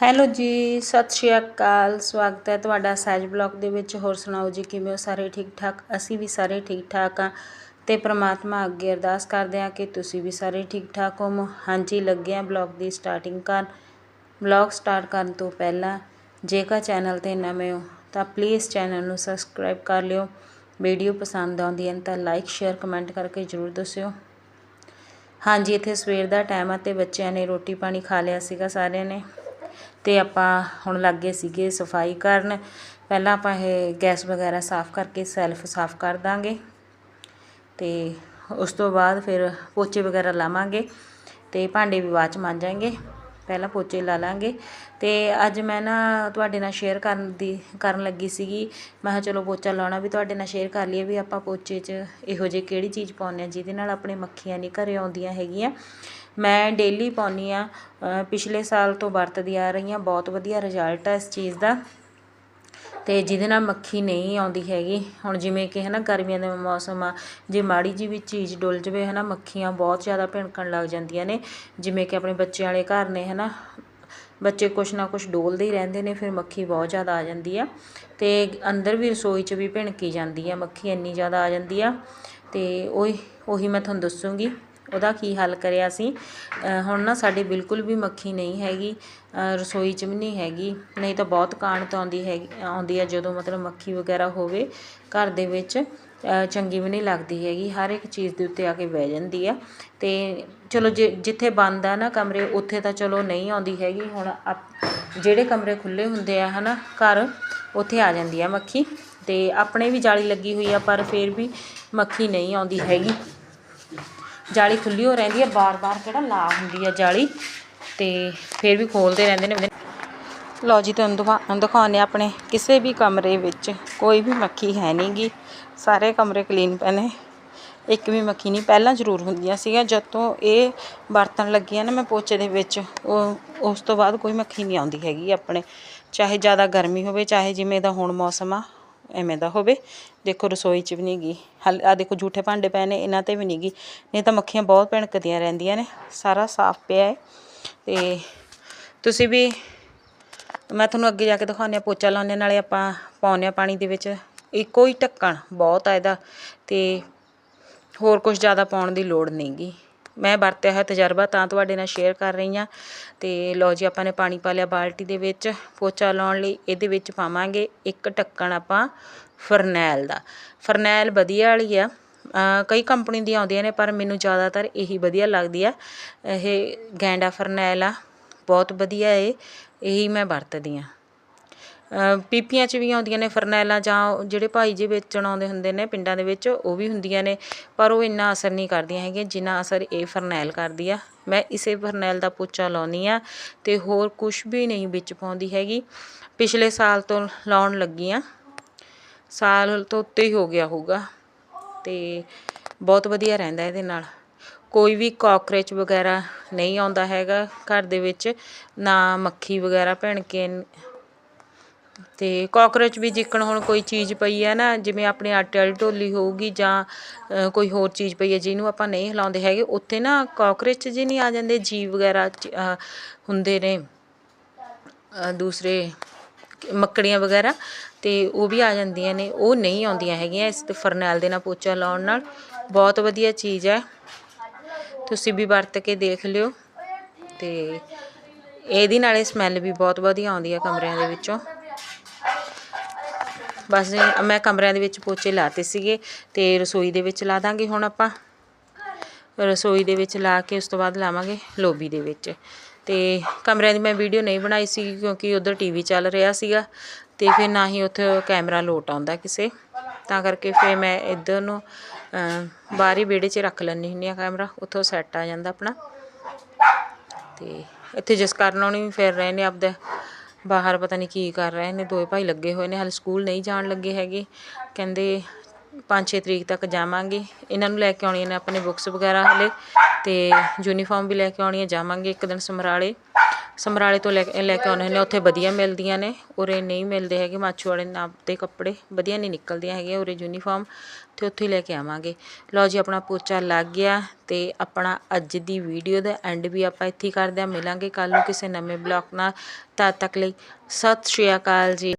Hello ਜੀ, ਸਤਿ ਸ਼੍ਰੀ ਅਕਾਲ, ਸਵਾਗਤ ਹੈ ਤੁਹਾਡਾ ਸਹਿਜ ਬਲੌਗ ਦੇ ਵਿੱਚ। ਹੋਰ ਸੁਣਾਓ ਜੀ, ਕਿਵੇਂ ਹੋ ਸਾਰੇ ਠੀਕ ਠਾਕ ਅਸੀਂ ਵੀ ਸਾਰੇ ਠੀਕ ਠਾਕ ਆ ਤੇ ਪ੍ਰਮਾਤਮਾ ਅੱਗੇ ਅਰਦਾਸ ਕਰਦੇ ਆ ਕਿ ਤੁਸੀਂ ਵੀ ਸਾਰੇ ਠੀਕ ਠਾਕ ਹੋਵੋ। ਹਾਂਜੀ, ਲੱਗੇ ਆ ਬਲੌਗ ਦੀ ਸਟਾਰਟਿੰਗ ਕਰਨ ਬਲੌਗ ਸਟਾਰਟ ਕਰਨ ਤੋਂ ਪਹਿਲਾਂ, ਜੇਕਰ ਚੈਨਲ ਤੇ ਨਵੇਂ ਹੋ, ਤਾਂ ਪਲੀਜ਼ ਚੈਨਲ ਨੂੰ ਸਬਸਕ੍ਰਾਈਬ ਕਰ ਲਿਓ। ਵੀਡੀਓ ਪਸੰਦ ਆਉਂਦੀ ਹੈ ਤਾਂ ਲਾਈਕ ਸ਼ੇਅਰ ਕਮੈਂਟ ਕਰਕੇ ਜਰੂਰ ਦੱਸਿਓ। ਹਾਂਜੀ, ਇੱਥੇ ਸਵੇਰ ਦਾ ਟਾਈਮ ਆ ਤੇ ਬੱਚਿਆਂ ਨੇ ਰੋਟੀ ਪਾਣੀ ਖਾ ਲਿਆ ਸੀਗਾ ਸਾਰਿਆਂ ਨੇ। ਤੇ ਆਪਾਂ ਹੁਣ ਲੱਗੇ ਸੀਗੇ ਸਫ਼ਾਈ ਕਰਨ। ਪਹਿਲਾਂ ਆਪਾਂ ਇਹ ਗੈਸ ਵਗੈਰਾ ਸਾਫ਼ ਕਰਕੇ ਸੈਲਫ ਸਾਫ਼ ਕਰ ਦਾਂਗੇ ਤੇ ਉਸ ਤੋਂ ਬਾਅਦ ਫਿਰ ਪੋਚੇ ਵਗੈਰਾ ਲਾਵਾਂਗੇ ਤੇ ਭਾਂਡੇ ਵੀ ਬਾਅਦ ਚ ਮਾਂਜਾਂਗੇ। ਪਹਿਲਾਂ ਪੋਚੇ ਲਾ ਲਾਂਗੇ ਤੇ ਅੱਜ ਮੈਂ ਨਾ ਤੁਹਾਡੇ ਨਾਲ ਸ਼ੇਅਰ ਕਰਨ ਦੀ, ਕਰਨ ਲੱਗੀ ਸੀਗੀ। ਮੈਂ ਕਿਹਾ ਚਲੋ ਪੋਚਾ ਲਾਉਣਾ ਵੀ ਤੁਹਾਡੇ ਨਾਲ ਸ਼ੇਅਰ ਕਰ ਲਈਏ ਵੀ ਆਪਾਂ ਪੋਚੇ 'ਚ ਇਹੋ ਜਿਹੀ ਕਿਹੜੀ ਚੀਜ਼ ਪਾਉਂਦੇ ਆ ਜਿਹਦੇ ਨਾਲ ਆਪਣੇ ਮੱਖੀਆਂ ਨਹੀਂ ਘਰੇ ਆਉਂਦੀਆਂ ਹੈਗੀਆਂ। ਮੈਂ ਡੇਲੀ ਪਾਉਂਦੀ ਆ ਪਿਛਲੇ ਸਾਲ ਤੋਂ ਵਰਤਦੀ ਆ ਰਹੀ ਹਾਂ, ਬਹੁਤ ਵਧੀਆ ਰਿਜ਼ਲਟ ਆ ਇਸ ਚੀਜ਼ ਦਾ। ਤੇ ਜਿਹਦੇ ਨਾਲ ਮੱਖੀ ਨਹੀਂ ਆਉਂਦੀ ਹੈਗੀ। ਹੁਣ ਜਿਵੇਂ ਕਿ ਹੈ ਨਾ ਗਰਮੀਆਂ ਦੇ ਮੌਸਮ ਆ, ਜੇ ਮਾੜੀ ਜੀ ਵੀ ਚੀਜ਼ ਡੁੱਲ ਜਵੇ ਹੈ ਨਾ ਮੱਖੀਆਂ ਬਹੁਤ ਜ਼ਿਆਦਾ ਭਿਣਕਣ ਲੱਗ ਜਾਂਦੀਆਂ ਨੇ। ਜਿਵੇਂ ਕਿ ਆਪਣੇ ਬੱਚਿਆਂ ਵਾਲੇ ਘਰ ਨੇ ਹੈ ਨਾ ਬੱਚੇ ਕੁਛ ਨਾ ਕੁਛ ਡੋਲਦੇ ਹੀ ਰਹਿੰਦੇ ਨੇ, ਫਿਰ ਮੱਖੀ ਬਹੁਤ ਜ਼ਿਆਦਾ ਆ ਜਾਂਦੀ ਆ। ਤੇ ਅੰਦਰ ਵੀ ਰਸੋਈ 'ਚ ਵੀ ਭਿਣਕੀ ਜਾਂਦੀ ਆ, ਮੱਖੀ ਇੰਨੀ ਜ਼ਿਆਦਾ ਆ ਜਾਂਦੀ ਆ। ਤੇ ਉਹੀ ਉਹੀ ਮੈਂ ਤੁਹਾਨੂੰ ਦੱਸੂਗੀ। ਉਹਦਾ ਕੀ ਹੱਲ ਕਰਿਆ ਸੀ। ਹੁਣ ਨਾ ਸਾਡੇ ਬਿਲਕੁਲ ਵੀ ਮੱਖੀ ਨਹੀਂ ਹੈਗੀ। ਰਸੋਈ 'ਚ ਵੀ ਨਹੀਂ ਹੈਗੀ। ਨਹੀਂ ਤਾਂ ਬਹੁਤ ਕਾਣਤ ਆਉਂਦੀ ਹੈਗੀ, ਆਉਂਦੀ ਆ ਜਦੋਂ ਮਤਲਬ ਮੱਖੀ ਵਗੈਰਾ ਹੋਵੇ ਘਰ ਦੇ ਵਿੱਚ ਚੰਗੀ ਵੀ ਨਹੀਂ ਲੱਗਦੀ ਹੈਗੀ। ਹਰ ਇੱਕ ਚੀਜ਼ ਦੇ ਉੱਤੇ ਆ ਕੇ ਬਹਿ ਜਾਂਦੀ ਆ। ਤੇ ਚਲੋ ਜੇ, ਜਿੱਥੇ ਬੰਦ ਆ ਨਾ ਕਮਰੇ, ਉੱਥੇ ਤਾਂ ਚਲੋ ਨਹੀਂ ਆਉਂਦੀ ਹੈਗੀ। ਹੁਣ ਜਿਹੜੇ ਕਮਰੇ ਖੁੱਲੇ ਹੁੰਦੇ ਆ ਹਨਾ, ਘਰ, ਉੱਥੇ ਆ ਜਾਂਦੀ ਆ ਮੱਖੀ। ਤੇ ਆਪਣੇ ਵੀ ਜਾਲੀ ਲੱਗੀ ਹੋਈ ਆ, ਪਰ ਫਿਰ ਵੀ ਮੱਖੀ ਨਹੀਂ ਆਉਂਦੀ ਹੈਗੀ। ਜਾਲੀ ਖੁੱਲੀ ਹੋ ਰਹਿੰਦੀ ਹੈ, ਬਾਰ-ਬਾਰ ਕਿਹੜਾ ਲਾ ਹੁੰਦੀ ਹੈ ਜਾਲੀ ਤੇ ਫਿਰ ਵੀ ਖੋਲਦੇ ਰਹਿੰਦੇ ਨੇ ਲਓ ਜੀ, ਤੁਹਾਨੂੰ ਦਿਖਾ ਦਿਖਾਉਂਦੇ ਆਪਣੇ ਕਿਸੇ ਵੀ ਕਮਰੇ ਵਿੱਚ ਕੋਈ ਵੀ ਮੱਖੀ ਹੈ ਨਹੀਂਗੀ ਸਾਰੇ ਕਮਰੇ ਕਲੀਨ ਪਏ ਨੇ। ਇੱਕ ਵੀ ਮੱਖੀ ਨਹੀਂ, ਪਹਿਲਾਂ ਜ਼ਰੂਰ ਹੁੰਦੀਆਂ ਸੀਗੀਆਂ। ਜਦ ਤੋਂ ਇਹ ਬਰਤਨ ਲੱਗੀਆਂ ਨਾ ਮੈਂ ਪੋਚੇ ਦੇ ਵਿੱਚ, ਉਹ ਉਸ ਤੋਂ ਬਾਅਦ ਕੋਈ ਮੱਖੀ ਨਹੀਂ ਆਉਂਦੀ ਹੈਗੀ ਆਪਣੇ। ਚਾਹੇ ਜ਼ਿਆਦਾ ਗਰਮੀ ਹੋਵੇ, ਚਾਹੇ ਜਿਵੇਂ ਦਾ ਹੁਣ ਮੌਸਮ ਆ ਐਵੇਂ ਦਾ ਹੋਵੇ। ਦੇਖੋ ਰਸੋਈ 'ਚ ਵੀ ਨਹੀਂ ਗਈ ਹਲ ਆ ਦੇਖੋ ਝੂਠੇ ਭਾਂਡੇ ਪਏ ਨੇ, ਇਹਨਾਂ ਤੇ ਵੀ ਨਹੀਂ ਗਈ ਨਹੀਂ ਤਾਂ ਮੱਖੀਆਂ ਬਹੁਤ ਭਿਣਕਦੀਆਂ ਰਹਿੰਦੀਆਂ ਨੇ। ਸਾਰਾ ਸਾਫ਼ ਪਿਆ ਹੈ ਤੇ ਤੁਸੀਂ ਵੀ ਮੈਂ ਤੁਹਾਨੂੰ ਅੱਗੇ ਜਾ ਕੇ ਦਿਖਾਉਂਦੇ ਆ ਪੋਚਾ ਲਾਉਂਦੇ ਨਾਲੇ ਆਪਾਂ ਪਾਉਂਦੇ ਆ ਪਾਣੀ ਦੇ ਵਿੱਚ। ਇੱਕੋ ਹੀ ਢੱਕਣ ਬਹੁਤ ਆ ਇਹਦਾ। ਤੇ ਹੋਰ ਕੁਝ ਜ਼ਿਆਦਾ ਪਾਉਣ ਦੀ ਲੋੜ ਨਹੀਂਗੀ ਮੈਂ ਵਰਤਿਆ ਹੋਇਆ ਤਜਰਬਾ ਤਾਂ ਤੁਹਾਡੇ ਨਾਲ ਸ਼ੇਅਰ ਕਰ ਰਹੀ ਹਾਂ। ਤੇ ਲਓ ਜੀ, ਆਪਾਂ ਨੇ ਪਾਣੀ ਪਾ ਲਿਆ ਬਾਲਟੀ ਦੇ ਵਿੱਚ, ਪੋਚਾ ਲਾਉਣ ਲਈ। ਇਹਦੇ ਵਿੱਚ ਪਾਵਾਂਗੇ ਇੱਕ ਢੱਕਣ ਆਪਾਂ ਫਰਨੈਲ ਦਾ। ਫਰਨੈਲ ਵਧੀਆ ਵਾਲੀ ਆ। ਕਈ ਕੰਪਨੀ ਦੀਆਂ ਆਉਂਦੀਆਂ ਨੇ, ਪਰ ਮੈਨੂੰ ਜ਼ਿਆਦਾਤਰ ਇਹੀ ਵਧੀਆ ਲੱਗਦੀ ਆ। ਇਹ ਗੈਂਡਾ ਫਰਨੈਲ ਆ। ਬਹੁਤ ਵਧੀਆ ਏ। ਇਹੀ ਮੈਂ ਵਰਤਦੀ ਆ। ਪੀਪੀਆਂ 'ਚ ਵੀ ਆਉਂਦੀਆਂ ਨੇ ਫਰਨੈਲਾਂ ਜਾਂ ਜਿਹੜੇ ਭਾਈ ਜੀ ਵੇਚਣ ਆਉਂਦੇ ਹੁੰਦੇ ਨੇ ਪਿੰਡਾਂ ਦੇ ਵਿੱਚ, ਉਹ ਵੀ ਹੁੰਦੀਆਂ ਨੇ। ਪਰ ਉਹ ਇੰਨਾ ਅਸਰ ਨਹੀਂ ਕਰਦੀਆਂ ਹੈਗੀਆਂ, ਜਿੰਨਾ ਅਸਰ ਇਹ ਫਰਨੈਲ ਕਰਦੀ ਆ। ਮੈਂ ਇਸੇ ਫਰਨੈਲ ਦਾ ਪੋਚਾ ਲਾਉਣੀ ਆ ਅਤੇ ਹੋਰ ਕੁਛ ਵੀ ਨਹੀਂ ਵਿੱਚ ਪਾਉਂਦੀ ਹੈਗੀ। ਪਿਛਲੇ ਸਾਲ ਤੋਂ ਲਾਉਣ ਲੱਗੀ ਆ। ਸਾਲ ਤੋਂ ਉੱਤੇ ਹੀ ਹੋ ਗਿਆ ਹੋਊਗਾ ਅਤੇ ਬਹੁਤ ਵਧੀਆ ਰਹਿੰਦਾ ਇਹਦੇ ਨਾਲ। ਕੋਈ ਵੀ ਕਾਕਰੋਚ ਵਗੈਰਾ ਨਹੀਂ ਆਉਂਦਾ ਹੈਗਾ ਘਰ ਦੇ ਵਿੱਚ, ਨਾ ਮੱਖੀ ਵਗੈਰਾ ਭਿਣ ਕੇ ਤੇ ਕਾਕਰੋਚ ਵੀ ਜਿੱਕਣ ਹੁਣ ਕੋਈ ਚੀਜ਼ ਪਈ ਹੈ ਨਾ, ਜਿਵੇਂ ਆਪਣੇ ਆਟੇ ਵਾਲੀ ਢੋਲੀ ਹੋਊਗੀ ਜਾਂ ਕੋਈ ਹੋਰ ਚੀਜ਼ ਪਈ ਹੈ ਜਿਹਨੂੰ ਆਪਾਂ ਨਹੀਂ ਹਿਲਾਉਂਦੇ ਹੈਗੇ, ਉੱਥੇ ਨਾ ਕਾਕਰੋਚ ਜੀ ਨਹੀਂ ਆ ਜਾਂਦੇ, ਜੀਵ ਵਗੈਰਾ ਹੁੰਦੇ ਨੇ ਦੂਸਰੇ ਮੱਕੜੀਆਂ ਵਗੈਰਾ, ਤੇ ਉਹ ਵੀ ਆ ਜਾਂਦੀਆਂ ਨੇ, ਉਹ ਨਹੀਂ ਆਉਂਦੀਆਂ ਹੈਗੀਆਂ ਇਸ ਤੇ ਫਰਨੈਲ ਦੇ ਨਾਲ ਪੋਚਾ ਲਾਉਣ ਨਾਲ, ਬਹੁਤ ਵਧੀਆ ਚੀਜ਼ ਹੈ। ਤੁਸੀਂ ਵੀ ਵਰਤ ਕੇ ਦੇਖ ਲਿਓ, ਤੇ ਇਹਦੀ ਨਾਲੇ ਸਮੈਲ ਵੀ ਬਹੁਤ ਵਧੀਆ ਆਉਂਦੀ ਹੈ ਕਮਰਿਆਂ ਦੇ ਵਿੱਚੋਂ। ਬਸ ਮੈਂ ਕਮਰਿਆਂ ਦੇ ਵਿੱਚ ਪੋਚੇ ਲਾਤੇ ਸੀਗੇ ਤੇ ਰਸੋਈ ਦੇ ਵਿੱਚ ਲਾ ਦਾਂਗੇ ਹੁਣ ਆਪਾਂ। ਰਸੋਈ ਦੇ ਵਿੱਚ ਲਾ ਕੇ ਉਸ ਤੋਂ ਬਾਅਦ ਲਾਵਾਂਗੇ ਲੋਬੀ ਦੇ ਵਿੱਚ। ਤੇ ਕਮਰਿਆਂ ਦੀ ਮੈਂ ਵੀਡੀਓ ਨਹੀਂ ਬਣਾਈ ਸੀ ਕਿਉਂਕਿ ਉਧਰ ਟੀਵੀ ਚੱਲ ਰਿਹਾ ਸੀਗਾ ਤੇ ਫਿਰ ਨਾ ਹੀ ਉੱਥੇ ਕੈਮਰਾ ਲੋਟ ਆਉਂਦਾ ਕਿਸੇ। ਤਾਂ ਕਰਕੇ ਫਿਰ ਮੈਂ ਇੱਧਰ ਨੂੰ ਬਾਹਰ ਹੀ ਵਿਹੜੇ 'ਚ ਰੱਖ ਲੈਂਦੀ ਹੁੰਦੀ ਆ ਕੈਮਰਾ, ਉੱਥੋਂ ਸੈੱਟ ਆ ਜਾਂਦਾ ਆਪਣਾ। ਤੇ ਇੱਥੇ ਜਿਸ ਕਾਰਨ ਉਹਨੇ ਫਿਰ ਰਹੇ ਨੇ ਆਪਦਾ। ਬਾਹਰ ਪਤਾ ਨਹੀਂ ਕੀ ਕਰ ਰਹੇ ਨੇ, ਦੋਵੇਂ ਭਾਈ ਲੱਗੇ ਹੋਏ ਨੇ, ਹਾਲੇ ਸਕੂਲ ਨਹੀਂ ਜਾਣ ਲੱਗੇ ਹੈਗੇ। ਕਹਿੰਦੇ 5-6 ਤਰੀਕ ਤੱਕ ਜਾਵਾਂਗੇ। ਇਹਨਾਂ ਨੂੰ ਲੈ ਕੇ ਆਉਣੀਆਂ ਨੇ ਆਪਣੇ ਬੁੱਕਸ ਵਗੈਰਾ ਹਾਲੇ ਅਤੇ ਯੂਨੀਫਾਰਮ ਵੀ ਲੈ ਕੇ ਆਉਣੀ ਹੈ ਜਾਵਾਂਗੇ ਇੱਕ ਦਿਨ ਸਮਰਾਲੇ। ਸਮਰਾਲੇ ਤੋਂ ਲੈ ਕੇ ਲੈ ਕੇ ਆਉਂਦੇ ਨੇ ਉੱਥੇ ਵਧੀਆ ਮਿਲਦੀਆਂ ਨੇ। ਉਰੇ ਨਹੀਂ ਮਿਲਦੇ ਹੈਗੇ ਮਾਛੂ ਵਾਲੇ ਨਾਪ ਦੇ ਕੱਪੜੇ, ਵਧੀਆ ਨਹੀਂ ਨਿਕਲਦੀਆਂ ਹੈਗੀਆਂ ਉਰੇ ਯੂਨੀਫਾਰਮ ਅਤੇ ਉੱਥੇ ਹੀ ਲੈ ਕੇ ਆਵਾਂਗੇ। ਲਓ ਜੀ, ਆਪਣਾ ਪੋਚਾ ਲੱਗ ਗਿਆ ਅਤੇ ਆਪਣਾ ਅੱਜ ਦੀ ਵੀਡੀਓ ਦਾ ਐਂਡ ਵੀ ਆਪਾਂ ਇੱਥੇ ਹੀ ਕਰਦੇ ਹਾਂ। ਮਿਲਾਂਗੇ ਕੱਲ੍ਹ ਨੂੰ ਕਿਸੇ ਨਵੇਂ ਬਲੌਗ ਨਾਲ। ਤਦ ਤੱਕ ਲਈ ਸਤਿ ਸ਼੍ਰੀ ਅਕਾਲ ਜੀ।